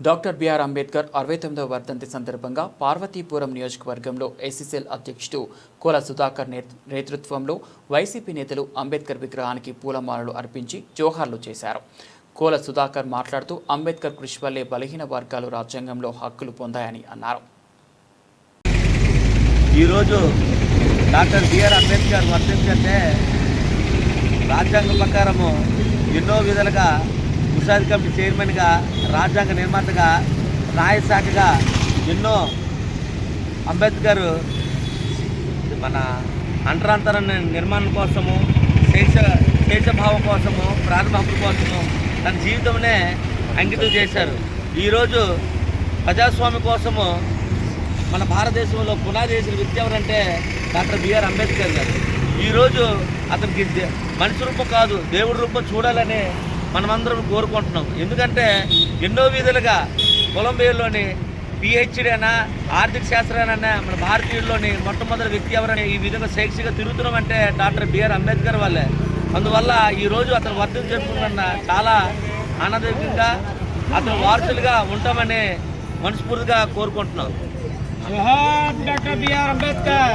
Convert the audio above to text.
Doctor BR Ambedkar అరవై తొమ్మిదవ వర్ధంతి సందర్భంగా పార్వతీపురం నియోజకవర్గంలో ఎస్సీసీఎల్ అధ్యక్షుడు కోల సుధాకర్ నేతృత్వంలో వైసీపీ నేతలు అంబేద్కర్ విగ్రహానికి పూలమాలలు అర్పించి జోహార్లు చేశారు. కోల సుధాకర్ మాట్లాడుతూ అంబేద్కర్ కృషి వల్లే బలహీన వర్గాలు రాజ్యాంగంలో హక్కులు పొందాయని అన్నారు. ఈరోజు డాక్టర్ బిఆర్ అంబేద్కర్ వర్తించే రాజ్యాంగ రాజ్యాంగం ప్రకారము ఎన్నో విధాలుగా ఉషాది కమిటీ చైర్మన్గా రాజ్యాంగ నిర్మాతగా న్యాయశాఖగా ఎన్నో అంబేద్కర్ మన అంటరాంతర నిర్మాణం కోసము శేష శేషభావం కోసము ప్రారంభ హక్కుల కోసము తన జీవితంనే అంకితం చేశారు. ఈరోజు ప్రజాస్వామ్యం కోసము మన భారతదేశంలో పునాది వేసిన వ్యక్తి ఎవరంటే డాక్టర్ బిఆర్ అంబేద్కర్ గారు. ఈరోజు అతనికి మనిషి రూపం కాదు దేవుడి రూపం చూడాలని మనమందరం కోరుకుంటున్నాం. ఎందుకంటే ఎన్నో విధాలుగా కొలంబియాలోని పిహెచ్డి అయినా ఆర్థిక శాస్త్రానైనా మన భారతీయుల్లోని మొట్టమొదటి వ్యక్తి ఎవరైనా ఈ విధంగా శైక్షిగా తిరుగుతున్నామంటే డాక్టర్ బిఆర్ అంబేద్కర్ వల్లే. అందువల్ల ఈరోజు అతను వర్ధం జరుపుకున్న చాలా ఆనందంగా అతను వారసులుగా ఉంటామని మనస్ఫూర్తిగా కోరుకుంటున్నాం. Doctor B R Ambedkar!